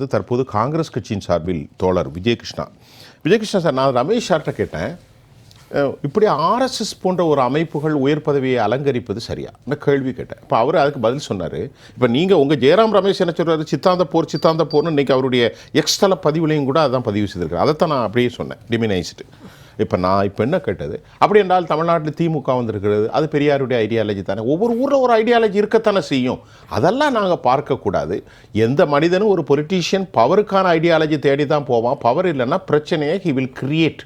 இது தற்போது காங்கிரஸ் கட்சியின் சார்பில் தோழர் விஜயகிருஷ்ணா. விஜயகிருஷ்ணா சார் நான் ரமேஷ் சார்கிட்ட கேட்டேன். இப்படி ஆர்எஸ்எஸ் போன்ற ஒரு அமைப்புகள் உயர் பதவியை அலங்கரிப்பது சரியா? நான் கேள்வி கேட்டேன். இப்போ அவர் அதுக்கு பதில் சொன்னார். இப்போ நீங்கள் உங்கள் ஜெயராம் ரமேஷ் என்ன சொல்கிறாரு சித்தாந்த போர் சித்தாந்த போர்னு இன்றைக்கி அவருடைய எக்ஸ்தல பதிவுலையும் கூட அதான் பதிவு செய்திருக்காரு அதைத்தான் நான் அப்படியே சொன்னேன். டிமினைஸ்டு இப்போ நான் இப்போ என்ன கேட்டது? அப்படி என்றால் தமிழ்நாட்டில் திமுக வந்திருக்கிறது. அது பெரியாருடைய ஐடியாலஜி தானே. ஒவ்வொரு ஊரில் ஒரு ஐடியாலஜி இருக்கத்தானே செய்யும். அதெல்லாம் நாங்கள் பார்க்கக்கூடாது எந்த மனிதனும் ஒரு பொலிட்டீஷியன் பவருக்கான ஐடியாலஜி தேடி தான் போவான். பவர் இல்லைன்னா பிரச்சனையை ஹி வில் கிரியேட்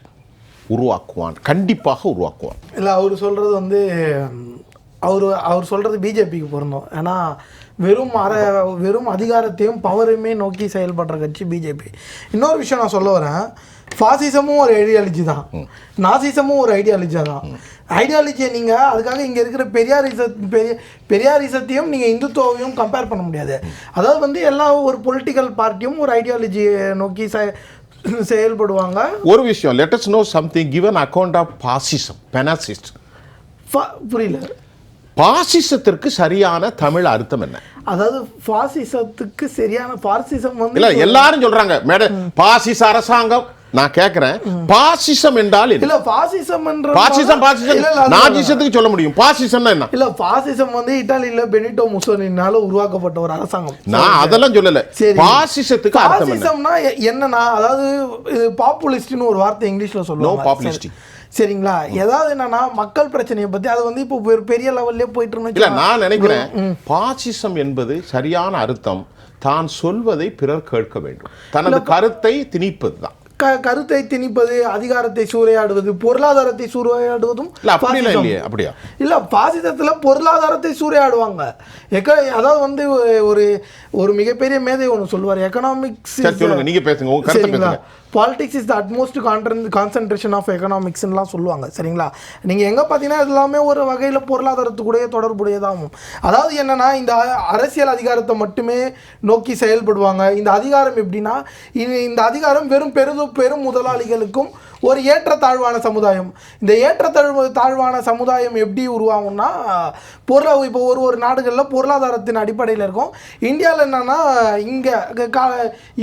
உருவாக்குவான். கண்டிப்பாக உருவாக்குவான். இல்லை அவர் சொல்கிறது வந்து அவர் அவர் சொல்கிறது பிஜேபிக்கு பிறந்தோம் ஏன்னா வெறும் அற வெறும் அதிகாரத்தையும் பவரையுமே நோக்கி செயல்படுற கட்சி பிஜேபி. இன்னொரு விஷயம் நான் சொல்ல வரேன். ஃபாசிசமும் ஒரு ஐடியாலஜி தான். நாசிசமும் ஒரு ஐடியாலஜி தான். ஐடியாலஜியை நீங்கள் அதுக்காக இங்கே இருக்கிற பெரியாரிச பெரிய பெரியாரிசத்தையும் நீங்கள் இந்துத்துவையும் கம்பேர் பண்ண முடியாது. அதாவது வந்து எல்லா ஒரு பொலிட்டிக்கல் பார்ட்டியும் ஒரு ஐடியாலஜியை நோக்கி செயல்படுவாங்க. ஒரு விஷயம் let's know something given account of fascism பெனாசிஸ்ட் ஃப- புரியல. பாசிசத்திற்கு சரியான தமிழ் அர்த்தம் என்ன? அதாவது ஃபாசிசத்துக்கு சரியான ஃபாசிசம் வந்து இல்ல எல்லாரும் சொல்றாங்க மேட பாசிச அரசாங்கம் நான் கேக்குறேன் பாசிசம் என்றால் இல்ல பாசிசம் பாசிசம் அது- நாஜிசத்துக்கு சொல்ல முடியும். பாசிசம்னா என்ன? இல்ல பாசிசம் வந்து இட்டாலியில பெனிட்டோ முசோலினால உருவாக்கப்பட்ட ஒரு அரசாங்கம். நான் அதெல்லாம் சொல்லல. பாசிசத்துக்கு அர்த்தம் பாசிசம்னா என்னன்னா அதாவது பாப்புலிஸ்ட்னு ஒரு வார்த்தை இங்கிலீஷ்ல populist. சரி. சரிங்களா? ஏதாவது என்னன்னா மக்கள் பிரச்சனையை பத்தி அது வந்து இப்போ பெரிய லெவல்லே போயிட்டு இருந்துச்சு நான் நினைக்கிறேன் பாசிசம் என்பது சரியான அர்த்தம். தான் சொல்வதை பிறர் கேட்க வேண்டும். தனது கருத்தை திணிப்பதுதான். க கருத்தை திணிப்பது அதிகாரத்தை சூறையாடுவது பொருளாதாரத்தை சூறையாடுவதும் அப்படியா? இல்ல பாசிசத்துல பொருளாதாரத்தை சூறையாடுவாங்க. எக்க அதாவது வந்து ஒரு ஒரு மிகப்பெரிய மேதை ஒன்று சொல்லுவார் எக்கனாமிக்ஸ் நீங்க பேசுங்க. Politics is the utmost concentration of எக்கனாமிக்ஸ்லாம் சொல்லுவாங்க சரிங்களா? நீங்கள் எங்கே பார்த்தீங்கன்னா எல்லாமே ஒரு வகையில் பொருளாதாரத்துக்குடைய தொடர்புடையதாகும். அதாவது என்னென்னா இந்த அரசியல் அதிகாரத்தை மட்டுமே நோக்கி செயல்படுவாங்க. இந்த அதிகாரம் எப்படின்னா இது- இந்த அதிகாரம் வெறும் பெரு பெரும் முதலாளிகளுக்கும் ஒரு ஏற்றத்தாழ்வான சமுதாயம். இந்த ஏற்றத்தாழ்வு தாழ்வான சமுதாயம் எப்படி உருவாகும்னா பொருளாதார இப்போ ஒரு ஒரு நாடுகளில் பொருளாதாரத்தின் அடிப்படையில் இருக்கும். இந்தியாவில் என்னென்னா இங்கே கா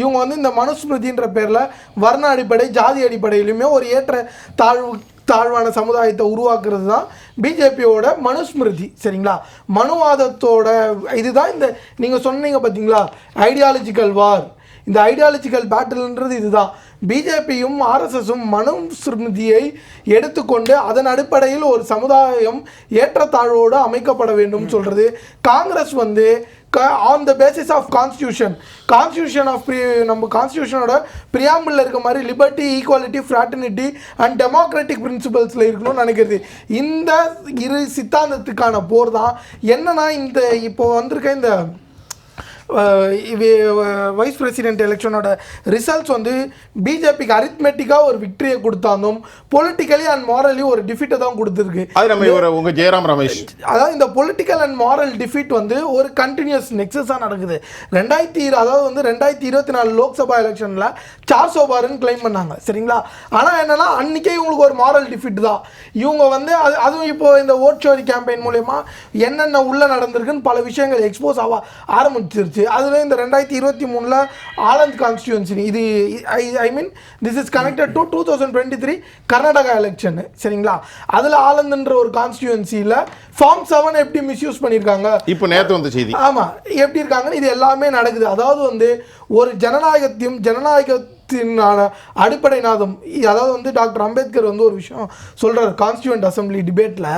இவங்க வந்து இந்த மனுஸ்மிருதின்ற பேரில் வர்ண அடிப்படை ஜாதி அடிப்படையிலுமே ஒரு ஏற்ற தாழ்வு தாழ்வான சமுதாயத்தை உருவாக்குறது தான் பிஜேபியோட மனுஸ்மிருதி சரிங்களா? மனுவாதத்தோட இதுதான் இந்த நீங்கள் சொன்னீங்க பார்த்தீங்களா ஐடியாலஜிக்கல் வார் இந்த ஐடியாலஜிக்கல் பேட்டில்ன்றது இதுதான். பிஜேபியும் ஆர்எஸ்எஸும் மனு ஸ்மிருதியை எடுத்துக்கொண்டு அதன் அடிப்படையில் ஒரு சமுதாயம் ஏற்றத்தாழ்வோடு அமைக்கப்பட வேண்டும் சொல்றது. காங்கிரஸ் வந்து on the basis of constitution constitution of நம்ம கான்ஸ்டியூஷனோட பிரியாம்பிள் இருக்க மாதிரி liberty equality fraternity and democratic பிரின்சிபல்ஸில் இருக்கணும்னு நினைக்கிறது. இந்த இரு சித்தாந்தத்துக்கான போர் தான். என்னன்னா இந்த இப்போ வந்திருக்க இந்த வைஸ் பிரசிடென்ட் எலெக்ஷனோட ரிசல்ட்ஸ் வந்து பிஜேபிக்கு அரித்மெட்டிக்காக ஒரு விக்டரியை கொடுத்தாலும் பொலிட்டிக்கலி அண்ட் மாரலி ஒரு டிஃபிட்டை தான் கொடுத்துருக்கு. அது நம்ம இவர உங்க ஜெயராம் ரமேஷ். அதாவது இந்த பொலிட்டிக்கல் அண்ட் மாரல் டிஃபீட் வந்து ஒரு கண்டினியூஸ் நெக்ஸஸாக நடக்குது. ரெண்டாயிரத்தி அதாவது வந்து ரெண்டாயிரத்தி இருபத்தி நாலு லோக்சபா எலெக்ஷனில் சார் சோபாருன்னு கிளைம் பண்ணாங்க. சரிங்களா? ஆனால் என்னன்னா அன்னைக்கே இவங்களுக்கு ஒரு மாரல் டிஃபீட் தான். இவங்க வந்து அது அதுவும் இப்போ இந்த ஓட் ஷோரி கேம்பெயின் மூலயமா என்னென்ன உள்ள நடந்திருக்குன்னு பல விஷயங்கள் எக்ஸ்போஸ் ஆக ஆரம்பிச்சிருச்சு. அதுல இந்த ரெண்டாயிரத்தி இருபத்தி மூணில் ஆனந்த் கான்ஸ்டியூன்சி இது I I mean this is connected to two thousand twenty three Karnataka election சரிங்களா? அதில் ஆனந்த்ன்ற ஒரு கான்ஸ்டியூன்சியில் ஃபார்ம் செவன் எப்படி மிஸ்யூஸ் பண்ணியிருக்காங்க இப்போ நேத்து வந்த செய்தி. ஆமா எப்படி இருக்காங்கன்னு இது எல்லாமே நடக்குது. அதாவது வந்து ஒரு ஜனநாயகத்தையும் ஜனநாயகத்தினான அடிப்படை நாதம் அதாவது வந்து டாக்டர் அம்பேத்கர் வந்து ஒரு விஷயம் சொல்கிறார் constituent assembly டிபேட்டில்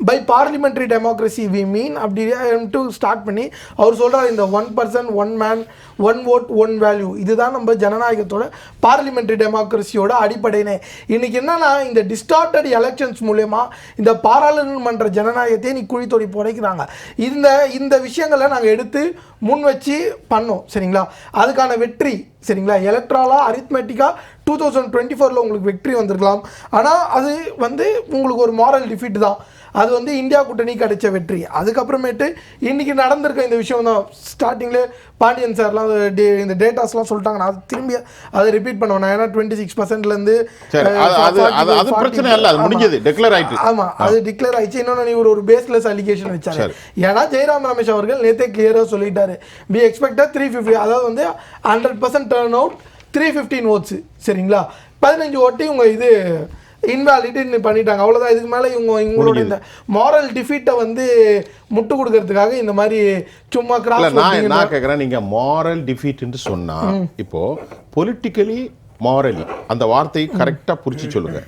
by parliamentary democracy we mean அப்படின்ட்டு டு ஸ்டார்ட் பண்ணி அவர் சொல்கிறார் இந்த one person one man one vote one value இதுதான் நம்ம ஜனநாயகத்தோட பார்லிமெண்ட்ரி டெமோக்ரஸியோட அடிப்படையினே இன்றைக்கி என்னென்னா இந்த டிஸ்டார்டட் எலெக்ஷன்ஸ் மூலயமா இந்த பாராளுமன்ற ஜனநாயகத்தை நீ குழி தோடி புடைக்கிறாங்க இந்த இந்த விஷயங்களை நாங்கள் எடுத்து முன் வச்சு பண்ணோம் சரிங்களா? அதுக்கான வெற்றி சரிங்களா? எலக்ட்ராலாக அரித்மெட்டிக்காக டூ தௌசண்ட் டுவெண்ட்டி ஃபோரில் உங்களுக்கு வெற்றி வந்திருக்கலாம். ஆனால் அது வந்து உங்களுக்கு ஒரு மாரல் டிஃபீட் தான். அது வந்து இந்தியா கூட்டணி கிடைச்ச வெற்றி. அதுக்கப்புறமேட்டு இன்னைக்கு நடந்திருக்க இந்த விஷயம் தான். ஸ்டார்டிங்ல பாண்டியன் சார்லாம் டே- இந்த டேட்டாஸ்லாம் சொல்லிட்டாங்க நான் அது திரும்பி அதை ரிப்பீட் பண்ணுவேன்? நான் ஏன்னா டுவெண்ட்டி சிக்ஸ் பர்சன்ட்லேருந்து அது பிரச்சனை இல்லை முடிஞ்சது டெக்ளேர் ஆயிட்டு. ஆமா அது டிக்ளேர் ஆயிடுச்சு. இன்னொன்று இவர் ஒரு பேஸ்லெஸ் அலிகேஷன் வச்சாரு. சரி. ஏன்னா ஜெயராம் ரமேஷ் அவர்கள் நேத்தே கிளியரா சொல்லிட்டாரு. பி எக்ஸ்பெக்டட் த்ரீ ஃபிஃப்டி அதாவது வந்து hundred percent turn out three fifteen votes சரிங்களா? பதினஞ்சு ஓட்டி உங்க இது இன்வாலிட்னு பண்ணிட்டாங்க. அவ்வளவுதான். இதுக்கு மேல இவங்க இவங்களோட இந்த மாரல் டிஃபீட்டை வந்து முட்டு கொடுக்கறதுக்காக இந்த மாதிரி சும்மா கிராஸ் நான் நான் கேட்குறேன் நீங்க மாரல் டிஃபீட்னு சொன்னா இப்போ பொலிட்டிக்கலி மாரலி அந்த வார்த்தையை கரெக்டா புரிச்சு சொல்லுங்க.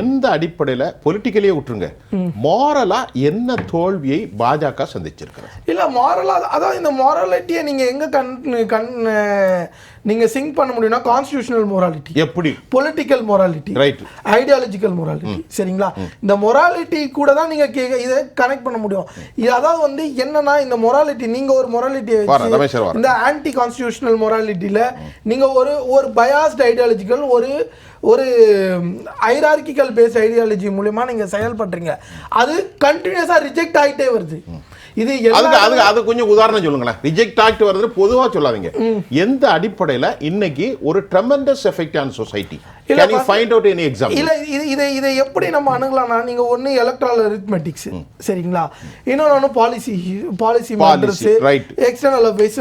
எந்த அடிப்படையில பொலிட்டிக்கலியே விட்டுருங்க. மாரலா என்ன தோல்வியை பாஜக சந்திச்சிருக்கிறது? இல்ல மாரலா அதாவது இந்த மாரலிட்டியை நீங்க எங்க கண் கண் நீங்க சிங்க் பண்ண முடியும்னா கான்ஸ்டியூஷனல் மொராலிட்டி எப்படி? Political morality right ideological morality சரிங்களா? இந்த மொராலிட்டி கூட தான் நீங்க கே- இதை கனெக்ட் பண்ண முடியும். இது அதாவது வந்து என்னன்னா இந்த மொராலிட்டி நீங்க ஒரு மொராலிட்டியை. இந்த ஆன்டி கான்ஸ்டியூஷனல் மொராலிட்டியில நீங்க ஒரு ஒரு பயாஸ்ட் ஐடியாலஜிக்கல் ஒரு ஒரு ஐரார்கிக்கல் பேஸ் ஐடியாலஜி மூலியமா நீங்க செயல்படுறீங்க. அது கண்டினியூஸா ரிஜெக்ட் ஆயிட்டே வருது. இது அதுக்கு அதுக்கு அது கொஞ்சம் உதாரணம் சொல்லுங்களேன். ரிஜெக்ட் ஆக்ட் வருது பொதுவா சொல்லாதீங்க. எந்த அடிப்படையில இன்னைக்கு ஒரு ட்ரெமெண்டஸ் எஃபெக்ட் ஆன் சொசைட்டி இல்ல, can you find out any example இல்ல இது இதை இதை எப்படி நம்ம அணுகலாம்னா நீங்க ஒண்ணு எலக்ட்ரால் அரித்மெட்டிக்ஸ் சரிங்களா? இன்னொன்னு policy policy matters right. External affairs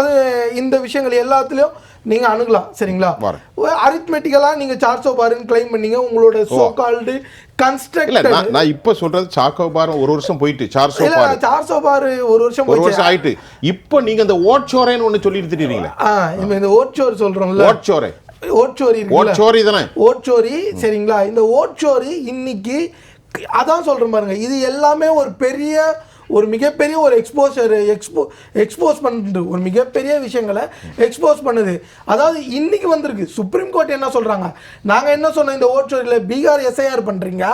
அது இந்த விஷயங்கள் எல்லாத்துலயும் நீங்க அணுகலாம் சரிங்களா? வரேன். அரித்மெட்டிக்கலா நீங்க சார்சோ பாருன்னு கிளைம் பண்ணீங்க உங்களோட சோ கால்டு இல்ல கன்ஸ்ட்ரக்டட் நான் இப்ப சொல்றது சாக்கோபாரம் ஒரு வருஷம் போயிட்டு சார்சோ பாரு. சார்சோ பார் ஒரு வருஷம் ஒரு வருஷம் ஆயிட்டு. இப்போ நீங்க இந்த ஓட்சோரேன்னு திடீங்களே ஆ இப்ப இந்த ஓட்சோர் சொல்றோம்ல. ஓட்சோரே. ஓட்சோரி ஓட்சோரி தானே? ஓட்சோரி சரிங்களா? இந்த ஓட்சோரி இன்னைக்கு அதான் சொல்றேன் பாருங்க இது எல்லாமே ஒரு பெரிய ஒரு மிகப்பெரிய ஒரு எக்ஸ்போசர் எக்ஸ்போ எக்ஸ்போஸ் பண்ணுது. ஒரு மிகப்பெரிய விஷயங்களை எக்ஸ்போஸ் பண்ணுது. அதாவது இன்னைக்கு வந்திருக்கு. சுப்ரீம் கோர்ட் என்ன சொல்றாங்க? நாங்க என்ன சொன்னோம்? இந்த ஓட்சோரியில் பீகார் எஸ்ஐஆர் பண்றீங்க.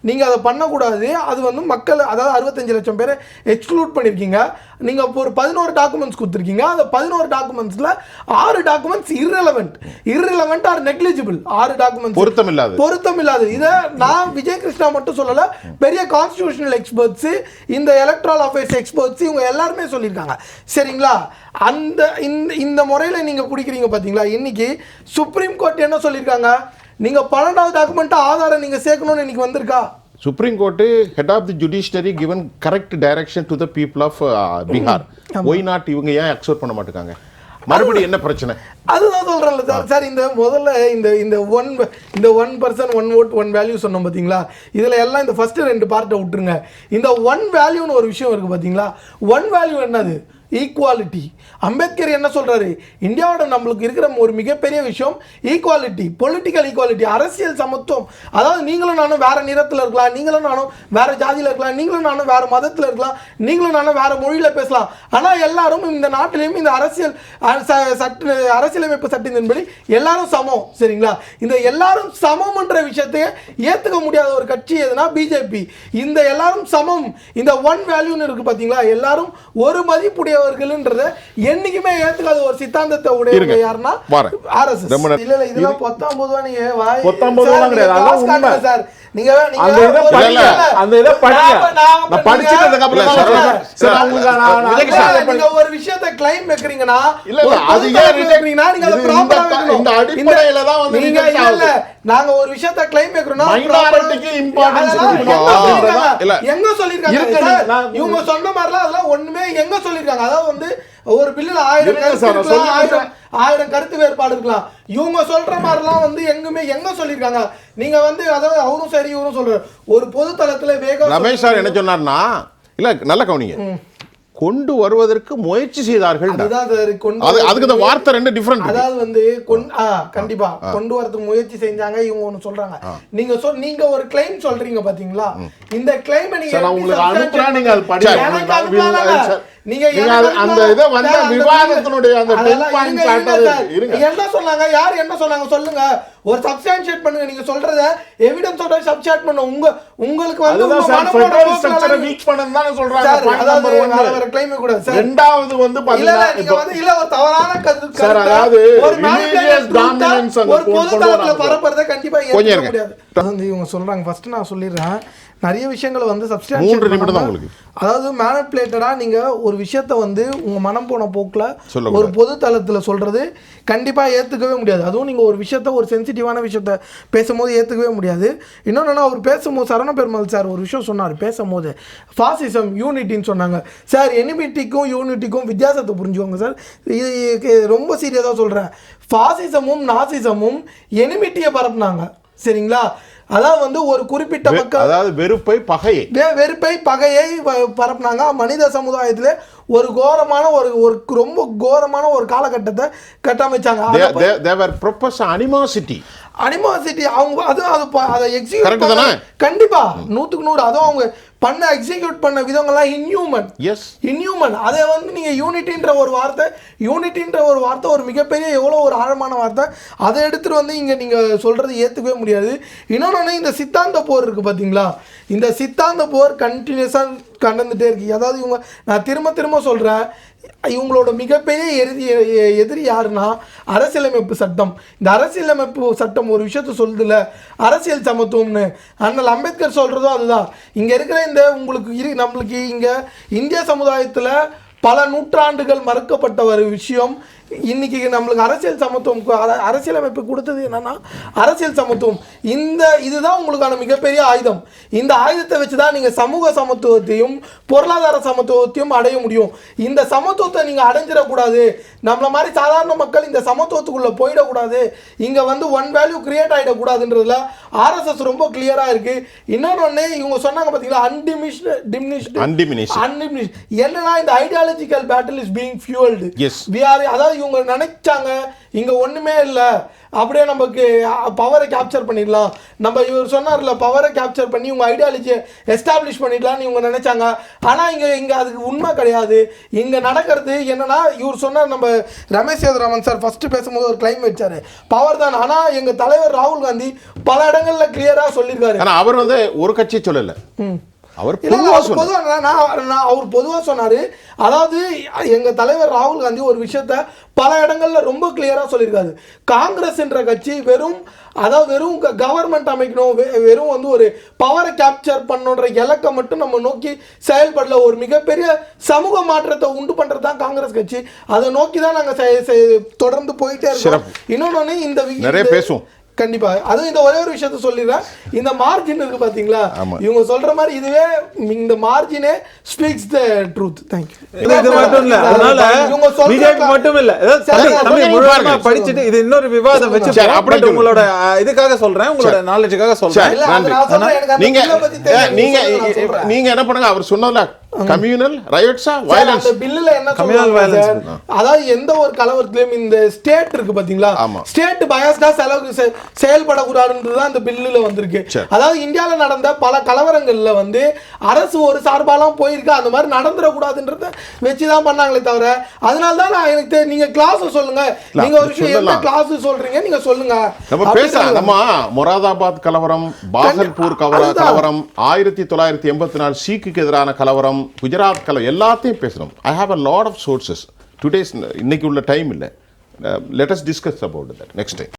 நீங்க அதை பண்ணக்கூடாது. அது வந்து மக்கள் அதாவது அறுபத்தஞ்சு லட்சம் பேரை எக்ஸ்க்ளூட் பண்ணிருக்கீங்க. நீங்க இப்போ ஒரு பதினோரு டாக்குமெண்ட்ஸ் கொடுத்துருக்கீங்க. அந்த பதினோரு டாக்குமெண்ட்ஸ்ல ஆறு documents irrelevant. Irrelevant or negligible ஆறு டாக்குமெண்ட்ஸ் பொருத்தம் இல்லாது. பொருத்தம் இல்லாது. இதை நான் விஜய் கிருஷ்ணா மட்டும் சொல்லல பெரிய கான்ஸ்டிடியூஷனல் எக்ஸ்பர்ட்ஸ் இந்த எலக்ட்ரல் அஃபேர்ஸ் எக்ஸ்பர்ட்ஸ் இவங்க எல்லாருமே சொல்லியிருக்காங்க. சரிங்களா? அந்த இந்த இந்த முறையில் நீங்க குடிக்கிறீங்க பாத்தீங்களா? இன்னைக்கு சுப்ரீம் கோர்ட் என்ன சொல்லியிருக்காங்க? நீங்க பன்னெண்டாவது டாக்குமெண்ட் ஆதாரம் நீங்க சேர்க்கணும்னு இன்னைக்கு வந்திருக்கா? Supreme court head of the judiciary given correct direction to the people of Bihar why not இவங்க ஏன் அக்செப்ட் பண்ண மாட்டேங்காங்க மறுபடியும் என்ன பிரச்சனை? அதுதான் சொல்றேன்ல சார். சார் இந்த முதல்ல இந்த இந்த ஒன் இந்த one person one vote one value சொன்னோம் பார்த்தீங்களா இதில் எல்லாம் இந்த ஃபர்ஸ்ட் ரெண்டு பார்ட்டை விட்டுருங்க. இந்த ஒன் வேல்யூன்னு ஒரு விஷயம் இருக்கு பார்த்தீங்களா ஒன் வேல்யூ என்னது? ஈக்குவாலிட்டி அம்பேத்கர் என்ன சொல்கிறாரு இந்தியாவோட நம்மளுக்கு இருக்கிற ஒரு மிகப்பெரிய விஷயம் ஈக்குவாலிட்டி பொலிட்டிக்கல் ஈக்குவாலிட்டி அரசியல் சமத்துவம். அதாவது நீங்களும் நானும் வேறு நிறத்தில் இருக்கலாம் நீங்களும் நானும் வேறு ஜாதியில் இருக்கலாம் நீங்களும் நானும் வேறு மதத்தில் இருக்கலாம் நீங்களும் நானும் வேறு மொழியில் பேசலாம். ஆனால் எல்லாரும் இந்த நாட்டிலையும் இந்த அரசியல் சட்ட அரசியலமைப்பு சட்டத்தின்படி எல்லாரும் சமம் சரிங்களா? இந்த எல்லாரும் சமம்ன்ற விஷயத்தையே ஏற்றுக்க முடியாத ஒரு கட்சி எதுனா பிஜேபி இந்த எல்லாரும் சமம். இந்த ஒன் வேல்யூன்னு இருக்குது பார்த்தீங்களா எல்லாரும் ஒரு மதிப்புடைய மதிப்புடையவர்கள்ன்றத என்னைக்குமே ஏத்துக்காத ஒரு சித்தாந்தத்தை உடையவங்க. யாருன்னா. ஆர்எஸ்எஸ். இல்ல இல்ல இதெல்லாம் பத்தொன்பது ரூபா நீங்க கிடையாது. சார் நீங்க அந்த இதை படிங்க. அந்த இதை படிங்க. நான் அப்புறம் சார், உங்களுக்கு நான் நீங்க ஒரு விஷயத்தை claim வைக்கிறீங்கன்னா, இல்ல, அது ஏன் நீங்க அதை இந்த- வைக்கணும். இந்த அடிப்படையில தான் வந்து நீங்க இல்ல, ஒரு விஷயத்தை claim வைக்கிறோம்னா, அதெல்லாம் கொடுக்கணும். எங்க சொல்லிருக்காங்க? இல்ல. எங்க இவங்க சொன்ன மாதிரிலாம் அதெல்லாம் ஒண்ணுமே எங்க சொல்லிருக்காங்க அதாவது வந்து ஒரு பில்லுல ஆயிரம் ஆயிரம் ஆயிரம் கருத்து வேறுபாடு இருக்கலாம். இவங்க சொல்ற மாதிரிலாம் வந்து எங்குமே எங்க சொல்லிருக்காங்க நீங்க வந்து அதாவது அவரும் சரி இவரும் சொல்றாரு ஒரு பொது தளத்துல வேகம் ரமேஷ் சார் என்ன சொன்னார்னா இல்ல நல்ல கவனிங்க. கொண்டு வருவதற்கு முயற்சி செய்தார்கள் அதுதான் அது கொண்டு அது அதுக்கு வரதுக்கு- வார்த்தை ரெண்டு டிஃபரெண்ட் அதாவது வந்து கண்டிப்பா. கொண்டு வரதுக்கு முயற்சி செஞ்சாங்க இவங்க ஒண்ணு சொல்றாங்க. நீங்க சொல் நீங்க ஒரு கிளைம் சொல்றீங்க பாத்தீங்களா? இந்த கிளைம் நீங்க உங்களுக்கு அனுப்புறேன், நீங்க அது நீங்க நீங்க அந்த. இதை வந்து விவாதத்தினுடைய அந்த அதெல்லாம் 10 points இருங்க, இருங்க ஆட்டது. சார். இருங்க. என்ன சொன்னாங்க யார் என்ன சொன்னாங்க சொல்லுங்க ஒரு சப்ஸ்டான்ஷியேட் பண்ணுங்க நீங்க சொல்றத எவிடன்ஸோட சப்ஸ்டான்ஷியேட் பண்ண உங்க உங்களுக்கு வந்து நீங்க- வீக் பண்ணனும் தானே சொல்றாங்க claim கூட சார் ரெண்டாவது வந்து இல்ல நீங்க ஒரு தவறான கருத்து அதாவது ஒரு பொது தளத்துல வராங்க. பரப்புறத கண்டிப்பா இருங்க. முடியாது இவங்க சொல்றாங்க ஃபர்ஸ்ட் நான் சொல்லிடுறேன் நிறைய விஷயங்களை வந்து சப்ஸ்டான்ஷியேட். அதாவது மேனிப்புலேட்டடாக நீங்கள் ஒரு விஷயத்த வந்து உங்கள் மனம் போன போக்கில். ஒரு பொது தளத்தில் சொல்கிறது கண்டிப்பாக ஏற்றுக்கவே முடியாது. அதுவும் நீங்கள் ஒரு விஷயத்த ஒரு சென்சிட்டிவான விஷயத்த பேசும்போது ஏற்றுக்கவே முடியாது. இன்னொன்று அவர் பேசும்போது சரண பெருமாள் சார் ஒரு விஷயம் சொன்னார் பேசும்போது. ஃபாசிசம் யூனிட்டின்னு சொன்னாங்க. சார் எனிமிட்டிக்கும் யூனிட்டிக்கும் வித்தியாசத்தை புரிஞ்சுக்கோங்க சார். இது இது ரொம்ப சீரியஸாக சொல்கிறேன் ஃபாசிசமும் நாசிசமும் எனிமிட்டியை பரப்புனாங்க. சரிங்களா? அதாவது வந்து ஒரு குறிப்பிட்ட மக்கள் அதாவது வெறுப்பை பகையை. வெறுப்பை பகையை பரப்புனாங்க. மனித சமுதாயத்தில் ஒரு கோரமான ஒரு ஒரு ரொம்ப கோரமான ஒரு காலகட்டத்தை கட்டமைச்சாங்க. தேவர் ப்ரொப்பஸ் அனிமாசிட்டி அனிமாசிட்டி அவங்க அது அது அதை எக்ஸிக்யூட் தானே? கண்டிப்பா. நூற்றுக்கு நூறு அதுவும் அவங்க பண்ண எக்ஸிக்யூட் பண்ண விதங்கள்லாம் இன்ஹியூமன் எஸ் இன்ஹியூமன் அதை வந்து நீங்கள் யூனிட்டின்ற ஒரு வார்த்தை யூனிட்டின்ற ஒரு வார்த்தை ஒரு மிகப்பெரிய எவ்வளோ ஒரு ஆழமான வார்த்தை அதை எடுத்துகிட்டு வந்து இங்கே நீங்கள் சொல்கிறது ஏற்றுக்கவே முடியாது. இன்னொன்று இந்த சித்தாந்த போர் இருக்குது பார்த்தீங்களா இந்த சித்தாந்த போர் கண்டினியூஸாக கடந்துட்டே இருக்கு. அதாவது இவங்க நான் திரும்ப திரும்ப சொல்கிறேன் இவங்களோட மிகப்பெரிய எதிரி எதிரி யாருன்னா அரசியலமைப்பு சட்டம். இந்த அரசியலமைப்பு சட்டம் ஒரு விஷயத்த சொல்லுதுல அரசியல் சமத்துவம்னு. அண்ணல் அம்பேத்கர் சொல்கிறதும் அதுதான். இங்கே இருக்கிற இந்த உங்களுக்கு இரு நம்மளுக்கு இங்கே இந்திய சமுதாயத்தில் பல நூற்றாண்டுகள் மறுக்கப்பட்ட ஒரு விஷயம். இன்னைக்கு நம்மளுக்கு அரசியல் சமத்துவம் அரசியலமைப்பு கொடுத்தது என்னன்னா அரசியல் சமத்துவம். இந்த இதுதான் உங்களுக்கான மிகப்பெரிய ஆயுதம். இந்த ஆயுதத்தை வச்சு தான் நீங்கள் சமூக சமத்துவத்தையும் பொருளாதார சமத்துவத்தையும் அடைய முடியும். இந்த சமத்துவத்தை நீங்கள் அடைஞ்சிடக்கூடாது. நம்மள மாதிரி சாதாரண மக்கள் இந்த சமத்துவத்துக்குள்ளே போயிடக்கூடாது. இங்கே வந்து ஒன் வேல்யூ கிரியேட் ஆகிடக்கூடாதுன்றதுல ஆர்எஸ்எஸ் ரொம்ப கிளியராக இருக்குது இன்னொன்று இவங்க சொன்னாங்க பார்த்தீங்களா அன்டிமிஷ்டு டிமினிஷ்டு Undiminished. அன்டிமினிஷ் என்னன்னா இந்த ideological battle is being fuelled we are அதாவது இவங்க நினைச்சாங்க இங்க ஒண்ணுமே இல்ல. அப்படியே நமக்கு பவரை கேப்சர் பண்ணிடலாம். நம்ம இவர் சொன்னார்ல பவரை கேப்சர் பண்ணி உங்க ஐடியாலஜியை எஸ்டாப்ளிஷ் பண்ணிடலாம்னு இவங்க நினைச்சாங்க. ஆனா இங்க இங்க அதுக்கு உண்மை கிடையாது. இங்க நடக்கிறது என்னன்னா இவர் சொன்னார் நம்ம ரமேஷ் சேதுராமன் சார் ஃபர்ஸ்ட் பேசும்போது ஒரு கிளைம் வச்சாரு. பவர் தான். ஆனா எங்க தலைவர் ராகுல் காந்தி பல இடங்கள்ல கிளியரா சொல்லியிருக்காரு. ஆனா அவர் வந்து ஒரு கட்சி சொல்லல. அவர் இல்ல, இல்ல, பொதுவா அவர் சொன்னார். பொதுவா நான் அவர் பொதுவாக சொன்னார். அதாவது எங்க தலைவர் ராகுல் காந்தி ஒரு விஷயத்த பல இடங்கள்ல ரொம்ப கிளியரா சொல்லியிருக்காரு. காங்கிரஸ் என்ற கட்சி வெறும் அதாவது வெறும் கவர்மெண்ட் அமைக்கணும் வெறும் வந்து ஒரு பவரை கேப்சர் பண்ணணுன்ற இலக்கை மட்டும் நம்ம நோக்கி செயல்படல. ஒரு மிகப்பெரிய சமூக மாற்றத்தை உண்டு பண்றது தான் காங்கிரஸ் கட்சி. அதை நோக்கி தான் நாங்க செ- செ- தொடர்ந்து போயிட்டே இருக்கோம். இன்னொன்னு இந்த நிறைய பேசுவோம். கண்டிப்பா. அதுவும் இந்த ஒரே ஒரு விஷயத்த சொல்லிடுறேன். இந்த மார்ஜின் இருக்கு பாத்தீங்களா. இவங்க சொல்ற மாதிரி இதுவே இந்த மார்ஜினே speaks the truth thank you இது இது மட்டும் இல்ல. அதனால பிஜேபி மட்டும் இல்ல. தமிழ். படிச்சுட்டு இது இன்னொரு விவாதம் வச்சு சரி, அப்படியே பட் சொல்லுங்க. உங்களோட இதுக்காக சொல்றேன். உங்களோட நாலேஜுக்காக அந்த நீங்க நீங்க. நீங்க என்ன பண்ணுங்க? அவர் சொன்னதுல கம்யூனல் ரயோட்ஸா வயலன்ஸ் அந்த பில்லுல என்ன சார்? அதாவது எந்த ஒரு கலவரத்திலயும் இந்த ஸ்டேட் இருக்கு பாத்தீங்களா ஆமா. ஸ்டேட் பயாஸ்டா செலவு செ- செயல்படக்கூடாதுன்றது அந்த பில்லுல வந்திருக்கு. அதாவது இந்தியால நடந்த பல கலவரங்கள்ல வந்து அரசு ஒரு சார்பாலாம் போயிருக்கு? அந்த மாதிரி நடந்துடக்கூடாதுன்றத வச்சுதான் பண்ணாங்களே தவிர அதனால தான் நான் எனக்கு தெ- நீங்க கிளாஸ் சொல்லுங்க. நீங்க ஒரு விஷயம் சொல்லலாம். கிளாஸ் சொல்றீங்க நீங்க சொல்லுங்க. நம்ம பேசலாம். நம்ம மொராதாபாத் கலவரம் பாகல்பூர். கலவரம் ஆயிரத்தி தொள்ளாயிரத்தி எண்பத்தி நாலு சீக்குக்கு எதிரான கலவரம் குஜராத் கலவரம் எல்லாத்தையும் பேசணும் I have a lot of sources today's இன்னைக்கு உள்ள டைம் இல்லை. Let us discuss about that next time